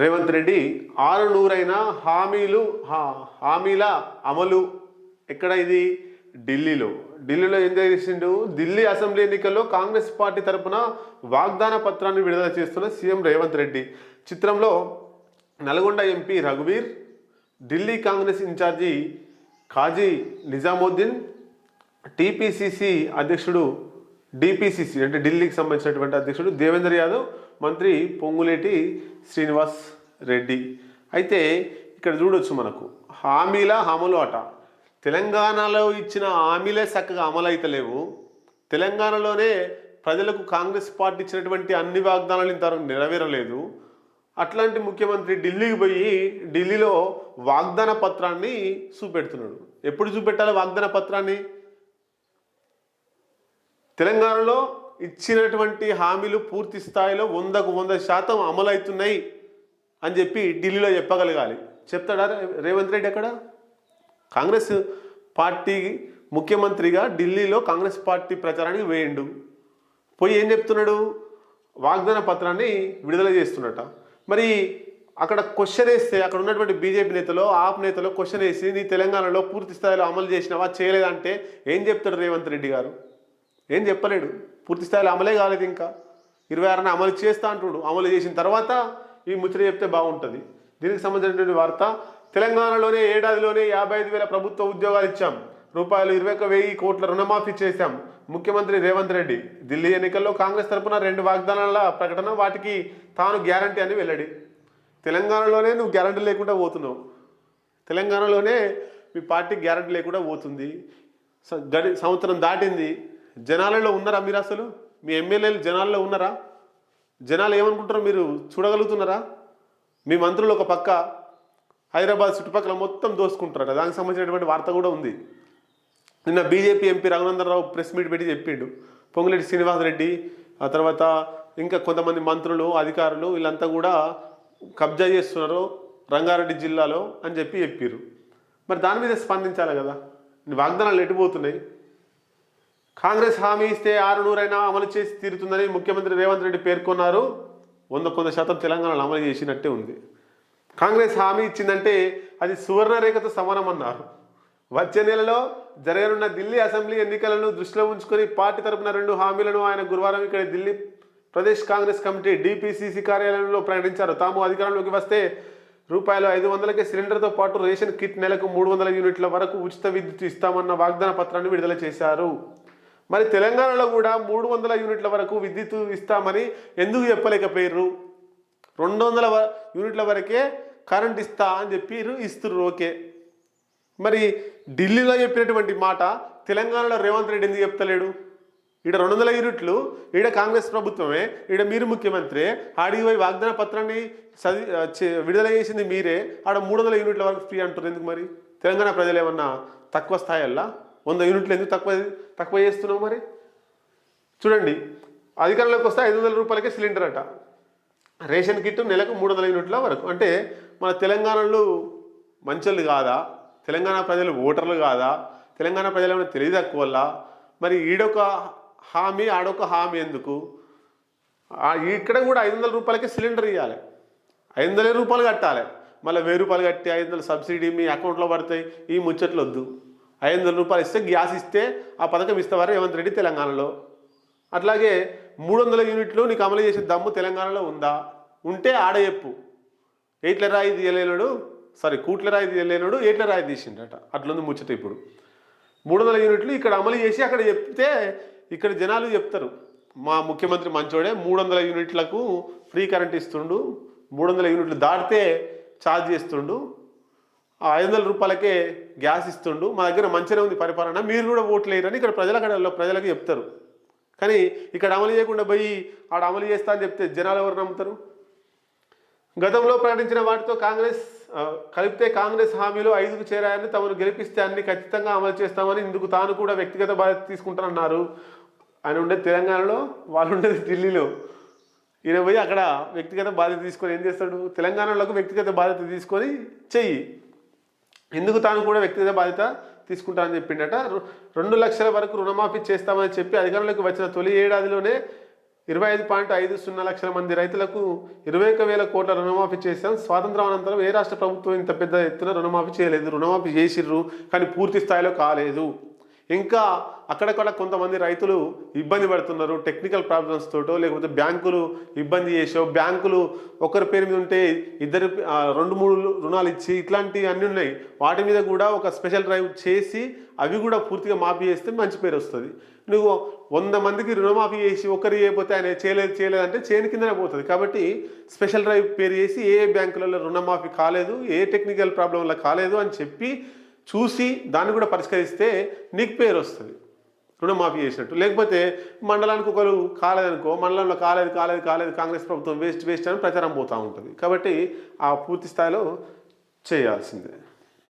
రేవంత్ రెడ్డి ఆరు నూరైన హామీలు హా- హామీల అమలు. ఎక్కడ ఇది? ఢిల్లీలో. ఢిల్లీలో ఏం చేసిండు ఢిల్లీ అసెంబ్లీ ఎన్నికల్లో కాంగ్రెస్ పార్టీ తరపున వాగ్దాన పత్రాన్ని విడుదల చేస్తున్న సీఎం రేవంత్ రెడ్డి. చిత్రంలో Nalgonda MP రఘువీర్ Delhi Congress incharge Qazi Nizamuddin TPCC అధ్యక్షుడు డిపిసిసి అంటే ఢిల్లీకి సంబంధించినటువంటి అధ్యక్షుడు దేవేంద్ర యాదవ్ మంత్రి పొంగులేటి శ్రీనివాస్ రెడ్డి. అయితే ఇక్కడ చూడొచ్చు మనకు హామీల అమలు అట తెలంగాణలో ఇచ్చిన హామీలే చక్కగా అమలు అయితలేవు తెలంగాణలోనే ప్రజలకు కాంగ్రెస్ పార్టీ ఇచ్చినటువంటి అన్ని వాగ్దానాలు ఇంతవరకు నెరవేరలేదు. అట్లాంటి ముఖ్యమంత్రి ఢిల్లీకి పోయి ఢిల్లీలో వాగ్దాన పత్రాన్ని చూపెడుతున్నాడు. ఎప్పుడు చూపెట్టాలి వాగ్దాన పత్రాన్ని? తెలంగాణలో ఇచ్చినటువంటి హామీలు పూర్తి స్థాయిలో వందకు వంద శాతం అమలవుతున్నాయి అని చెప్పి ఢిల్లీలో చెప్పగలగాలి. చెప్తాడా రే- రేవంత్ రెడ్డి అక్కడ? కాంగ్రెస్ పార్టీ ముఖ్యమంత్రిగా ఢిల్లీలో కాంగ్రెస్ పార్టీ ప్రచారానికి వేయండు. పోయి ఏం చెప్తున్నాడు? వాగ్దాన పత్రాన్ని విడుదల చేస్తున్నట. మరి అక్కడ క్వశ్చన్ వేస్తే అక్కడ ఉన్నటువంటి బీజేపీ నేతలు ఆప్ నేతలు క్వశ్చన్ వేసి నీ తెలంగాణలో పూర్తి స్థాయిలో అమలు చేసినావా చేయలేదంటే ఏం చెప్తాడు రేవంత్ రెడ్డి గారు? ఏం చెప్పలేడు. పూర్తి స్థాయిలో అమలే కాలేదు ఇంకా. ఇరవై ఆరున అమలు చేస్తా అంటుడు. అమలు చేసిన తర్వాత ఈ ముచ్చట చెప్తే బాగుంటుంది. దీనికి సంబంధించినటువంటి వార్త తెలంగాణలోనే ఏడాదిలోనే యాభై ఐదు వేల ప్రభుత్వ ఉద్యోగాలు ఇచ్చాం. రూపాయలు ఇరవై ఒక వెయ్యి కోట్ల రుణమాఫీ చేశాం. ముఖ్యమంత్రి రేవంత్ రెడ్డి ఢిల్లీ ఎన్నికల్లో కాంగ్రెస్ తరపున రెండు వాగ్దానాల ప్రకటన వాటికి తాను గ్యారంటీ అని వెల్లడి. తెలంగాణలోనే నువ్వు గ్యారంటీ లేకుండా పోతున్నావు. తెలంగాణలోనే మీ పార్టీ గ్యారంటీ లేకుండా పోతుంది. గడి సంవత్సరం దాటింది. జనాలలో ఉన్నారా మీరు అసలు? మీ ఎమ్మెల్యేలు జనాల్లో ఉన్నారా? జనాలు ఏమనుకుంటారో మీరు చూడగలుగుతున్నారా? మీ మంత్రులు ఒక పక్క హైదరాబాద్ చుట్టుపక్కల మొత్తం దోసుకుంటారట దానికి సంబంధించినటువంటి వార్త కూడా ఉంది. నిన్న BJP MP Raghunandan Rao press meet పెట్టి చెప్పిండు. పొంగులేటి శ్రీనివాసరెడ్డి ఆ తర్వాత ఇంకా కొంతమంది మంత్రులు అధికారులు వీళ్ళంతా కూడా కబ్జా చేస్తున్నారు రంగారెడ్డి జిల్లాలో అని చెప్పి చెప్పారు మరి దాని మీద స్పందించాలి కదా. వాగ్దానాలు ఎటుపోతున్నాయి కాంగ్రెస్ హామీ ఇస్తే ఆరు నూరైనా అమలు చేసి తీరుతుందని ముఖ్యమంత్రి రేవంత్ రెడ్డి పేర్కొన్నారు. వంద కొంత శాతం తెలంగాణలో అమలు చేసినట్టే ఉంది. కాంగ్రెస్ హామీ ఇచ్చిందంటే అది సువర్ణరేఖతో సమానం అన్నారు. వచ్చే నెలలో జరగనున్న ఢిల్లీ అసెంబ్లీ ఎన్నికలను దృష్టిలో ఉంచుకొని పార్టీ తరపున రెండు హామీలను ఆయన గురువారం ఇక్కడ Delhi Pradesh Congress Committee DPCC కార్యాలయంలో ప్రకటించారు. తాము అధికారంలోకి వస్తే రూపాయలు ఐదు వందలకే సిలిండర్తో పాటు రేషన్ కిట్ నెలకు మూడు వందల యూనిట్ల వరకు ఉచిత విద్యుత్ ఇస్తామన్న వాగ్దాన పత్రాన్ని విడుదల చేశారు. మరి తెలంగాణలో కూడా మూడు వందల యూనిట్ల వరకు విద్యుత్ ఇస్తామని ఎందుకు చెప్పలేకపోయారు రెండు వందల యూనిట్ల వరకే కరెంట్ ఇస్తా అని చెప్పిర్రు ఇస్తుర్రు ఓకే. మరి ఢిల్లీలో చెప్పినటువంటి మాట తెలంగాణలో రేవంత్ రెడ్డి ఎందుకు చెప్తలేడు? ఈడ రెండు వందల యూనిట్లు ఈడ కాంగ్రెస్ ప్రభుత్వమే ఈడ మీరు ముఖ్యమంత్రి ఆడికి పోయి వాగ్దాన పత్రాన్ని చదివి విడుదల చేసింది మీరే ఆడ మూడు వందల యూనిట్ల వరకు ఫ్రీ అంటారు ఎందుకు మరి? తెలంగాణ ప్రజలు ఏమన్నా తక్కువ స్థాయిల్లో వంద యూనిట్లు ఎందుకు తక్కువ తక్కువ చేస్తున్నావు మరి? చూడండి అధికారంలోకి వస్తే ఐదు వందల రూపాయలకే సిలిండర్ అట. రేషన్ కిట్ నెలకు మూడు వందల యూనిట్ల వరకు. అంటే మన తెలంగాణలో మంచోళ్ళు కాదా? తెలంగాణ ప్రజలు ఓటర్లు కాదా? తెలంగాణ ప్రజలు ఏమైనా తెలివి మరి ఈడొక హామీ ఆడొక హామీ ఎందుకు? ఇక్కడ కూడా ఐదు వందల రూపాయలకే సిలిండర్ ఇవ్వాలి ఐదు వందల రూపాయలు కట్టాలి. మళ్ళీ వెయ్యి రూపాయలు కట్టి ఐదు వందల సబ్సిడీ మీ అకౌంట్లో పడతాయి. ఈ ముచ్చట్లు వద్దు ఐదు వందల రూపాయలు ఇస్తే గ్యాస్ ఇస్తే ఆ పథకం ఇస్తావారు రేవంత్ రెడ్డి తెలంగాణలో? అట్లాగే మూడు వందల యూనిట్లు నీకు అమలు చేసే దమ్ము తెలంగాణలో ఉందా? ఉంటే ఆడ చెప్పు. ఏట్ల రాయి తీయలేనుడు? సారీ కూట్ల రాయి తీయలేనుడు ఎయిట్ల రాయి తీసిండట? అట్లుంది ముచ్చట ఇప్పుడు. మూడు వందల యూనిట్లు ఇక్కడ అమలు చేసి అక్కడ చెప్తే ఇక్కడ జనాలు చెప్తారు. మా ముఖ్యమంత్రి మంచోడే మూడు వందల యూనిట్లకు ఫ్రీ కరెంట్ ఇస్తుండు మూడు వందల యూనిట్లు దాటితే ఛార్జ్ చేస్తుండు ఐదు వందల రూపాయలకే గ్యాస్ ఇస్తుండు. మా దగ్గర మంచిగా ఉంది పరిపాలన. మీరు కూడా ఓట్లు ఇక్కడ ఇక్కడ కడలో ప్రజలకు చెప్తారు. కానీ ఇక్కడ అమలు చేయకుండా పోయి ఆడ అమలు చేస్తా అని చెప్తే జనాలు ఎవరు నమ్ముతారు? గతంలో ప్రకటించిన వాటితో కాంగ్రెస్ కలిపితే కాంగ్రెస్ హామీలో ఐదుకు చేరాయని తమను గెలిపిస్తే అన్ని ఖచ్చితంగా అమలు చేస్తామని ఇందుకు తాను కూడా వ్యక్తిగత బాధ్యత తీసుకుంటానన్నారు. ఆయన ఉండేది తెలంగాణలో వాళ్ళు ఉండేది ఢిల్లీలో. ఈయన పోయి అక్కడ వ్యక్తిగత బాధ్యత తీసుకొని ఏం చేస్తాడు? తెలంగాణలోకి వ్యక్తిగత బాధ్యత తీసుకొని చెయ్యి. ఎందుకు తాను కూడా వ్యక్తిగత బాధ్యత తీసుకుంటానని చెప్పిండట. రెండు లక్షల వరకు రుణమాఫీ చేస్తామని చెప్పి అధికారంలోకి వచ్చిన తొలి ఏడాదిలోనే ఇరవై ఐదు పాయింట్ ఐదు సున్నా లక్షల మంది రైతులకు ఇరవై ఒక వేల కోట్ల రుణమాఫీ చేశాం. స్వాతంత్రం అనంతరం ఏ రాష్ట్ర ప్రభుత్వం ఇంత పెద్ద ఎత్తున రుణమాఫీ చేయలేదు. రుణమాఫీ చేసిర్రు కానీ పూర్తి స్థాయిలో కాలేదు. ఇంకా అక్కడక్కడ కొంతమంది రైతులు ఇబ్బంది పడుతున్నారు టెక్నికల్ ప్రాబ్లమ్స్ తోటో లేకపోతే బ్యాంకులు ఇబ్బంది చేసో బ్యాంకులు ఒకరి పేరు మీద ఉంటే ఇద్దరు రెండు మూడు రుణాలు ఇచ్చి ఇట్లాంటివి అన్నీ ఉన్నాయి. వాటి మీద కూడా ఒక స్పెషల్ డ్రైవ్ చేసి అవి కూడా పూర్తిగా మాఫీ చేస్తే మంచి పేరు వస్తుంది. నువ్వు వంద మందికి రుణమాఫీ చేసి ఒకరు చేయకపోతే ఆయన చేయలేదు చేయలేదు అంటే చేయని కిందనే పోతుంది. కాబట్టి స్పెషల్ డ్రైవ్ పేరు చేసి ఏ ఏ బ్యాంకులలో రుణమాఫీ కాలేదు ఏ టెక్నికల్ ప్రాబ్లంలో కాలేదు అని చెప్పి చూసి దాన్ని కూడా పరిష్కరిస్తే నీకు పేరు వస్తుంది. రుణమాఫీ చేసినట్టు. లేకపోతే మండలానికి ఒకరు కాలేదనుకో మండలంలో కాలేదు కాలేదు కాలేదు కాంగ్రెస్ ప్రభుత్వం వేస్ట్ వేస్ట్ అని ప్రచారం పోతూ ఉంటుంది. కాబట్టి ఆ పూర్తి స్థాయిలో చేయాల్సిందే.